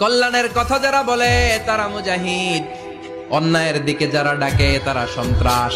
কল্যাণের কথা যারা বলে, তারা মুজাহিদ। অন্যায়ের দিকে যারা ডাকে, তারা সন্ত্রাস।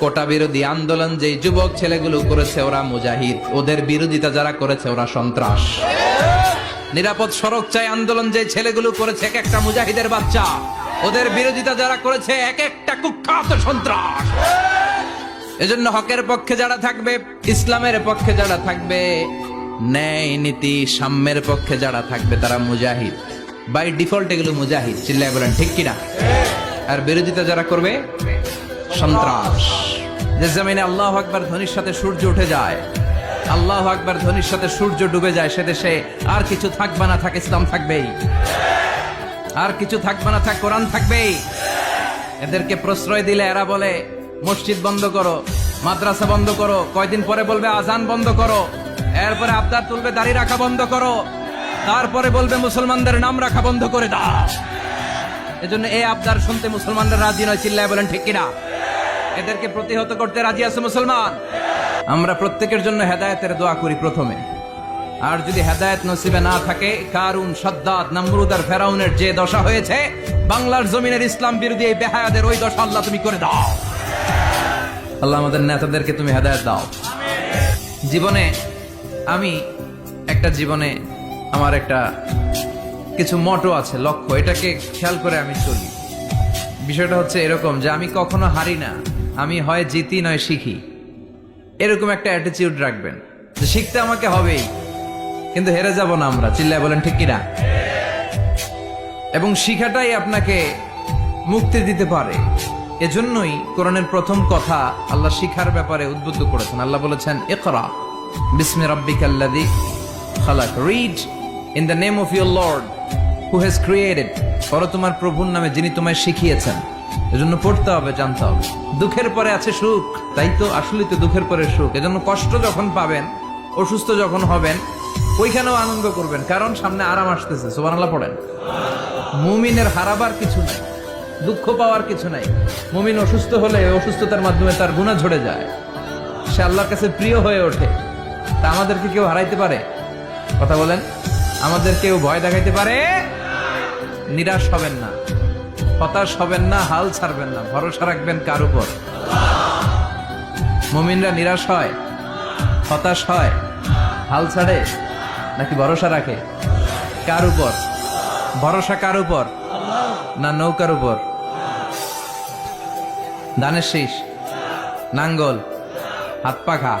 কোটা বিরোধী আন্দোলন যে যুবক ছেলেগুলো করেছে, ওরা মুজাহিদ। ওদের বিরোধিতা যারা করেছে, ওরা সন্ত্রাস। নিরাপদ সড়ক চাই আন্দোলন যে ছেলেগুলো করেছে, এক একটা মুজাহিদের বাচ্চা। ওদের বিরোধিতা যারা করেছে, এক একটা কুখ্যাত সন্ত্রাস। এজন্য হকের পক্ষে যারা থাকবে, ইসলামের পক্ষে যারা থাকবে ন্যায় নীতি সাম্যের পক্ষে যারা থাকবে তারা মুজাহিদ। বাই ডিফল্ট এগুলো মুজাহিদ, চিল্লায় বলেন, ঠিক কিনা? আর বিরোধিতা যারা করবে? সন্ত্রাস। যে জমিনে আল্লাহ আকবার ধ্বনির সাথে সূর্য উঠে যায়, আল্লাহ আকবার ধ্বনির সাথে সূর্য ডুবে যায়, সে দেশে আর কিছু থাকবে না, থাক ইসলাম থাকবেই। আর কিছু থাকবে না, থাক কোরআন থাকবেই। এদেরকে প্রশ্রয় দিলে এরা বলে, মসজিদ বন্ধ করো, মাদ্রাসা বন্ধ করো, কয়দিন পরে বলবে আজান বন্ধ করো। এরপরে আবদার তুলবে, দাড়ি রাখা বন্ধ করো। তারপরে বলবে, মুসলমানদের নাম রাখা বন্ধ করে দাও। এজন্য এই আবদার শুনতে মুসলমানরা রাজি নয়, চিল্লায় বলেন, ঠিক কিনা? এদেরকে প্রতিহত করতে রাজি আছে মুসলমান? আমরা প্রত্যেকের জন্য হেদায়তের দোয়া করি প্রথমে। আর যদি হেদায়েত নসিবে না থাকে, কারুন, সাদ্দাদ নামরুদ আর ফেরাউনের যে দশা হয়েছে, বাংলার জমিনের ইসলাম বিরোধী এই বেহায়াদের ওই দশা আল্লাহ তুমি করে দাও। আল্লাহ আমাদের নেতাদেরকে তুমি হেদায়ত দাও। জীবনে আমি একটা জীবনে আমার একটা কিছু মটো আছে, লক্ষ্য। এটাকে খেয়াল করে আমি চলি। বিষয়টা হচ্ছে এরকম যে আমি কখনো হারি না, আমি হয় জিতি নয় শিখি। এরকম একটা অ্যাটিটিউড রাখবেন যে শিখতে আমাকে হবেই, কিন্তু হেরে যাব না আমরা। চিল্লায় বলেন, ঠিক কিনা? এবং শিখাটাই আপনাকে মুক্তি দিতে পারে। এজন্যই কোরআনের প্রথম কথা আল্লাহ শিখার ব্যাপারে উদ্বুদ্ধ করেছেন। আল্লাহ বলেছেন, ইকরা। বিসমি রাব্বিকাল্লাযী খালাক read in the name of your lord who has created পরে তোমার প্রভুর নামে যিনি তোমায় শিখিয়েছেন। এজন্য পড়তে হবে, জানতে হবে। দুঃখের পরে আছে সুখ, তাই তো আসলেই তো দুঃখের পরে সুখ। এজন্য কষ্ট যখন পাবেন, অসুস্থ যখন হবেন, ওইখানেও আনন্দ করবেন। কারণ সামনে আরাম আসতেছে, সুবহানাল্লাহ পড়েন। মুমিনের হারাবার কিছু নাই, দুঃখ পাওয়ার কিছু নাই। মুমিন অসুস্থ হলে অসুস্থতার মাধ্যমে তার গুণা ঝরে যায়। সে আল্লাহর কাছে প্রিয় হয়ে ওঠে। তা আমাদেরকে কেউ হারাইতে পারে? কথা বলেন। আমাদের কেউ ভয় দেখাইতে পারে? নিরাশ হবেন না। হতাশ হবেন না, হাল ছাড়বেন না। ভরসা রাখবেন কার উপর? মমিনরা নিরাশ হয়? হতাশ হয়? হাল ছাড়ে? নাকি ভরসা রাখে? কার উপর? ভরসা কার উপর? না নৌকার উপর? ধানের শীষ? নাঙ্গল? হাত পাখা?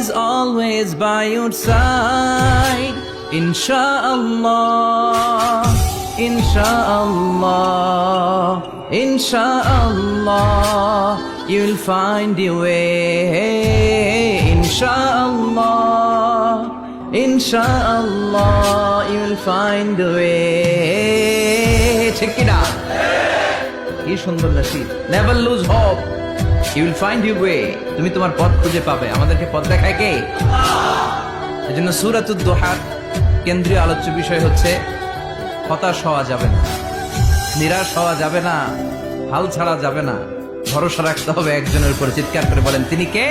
is always by your side. Insha'Allah, Insha'Allah, Insha'Allah, you'll find your way. Insha'Allah, Insha'Allah, you'll find a way. ঠিক কিনা কি সুন্দর নাসিব never you will find you way তুমি তোমার পথ খুঁজে পাবে। আমাদেরকে পথ দেখায় কে? এজন্য সুরাতুদ দোহার কেন্দ্রীয় আলোচ্য বিষয় হচ্ছে, হতাশ হওয়া যাবে না, নিরাশ হওয়া যাবে না, হাল ছাড়া যাবে না। ভরসা রাখতে হবে একজনের উপর। চিৎকার করে বলেন, তিনি কে?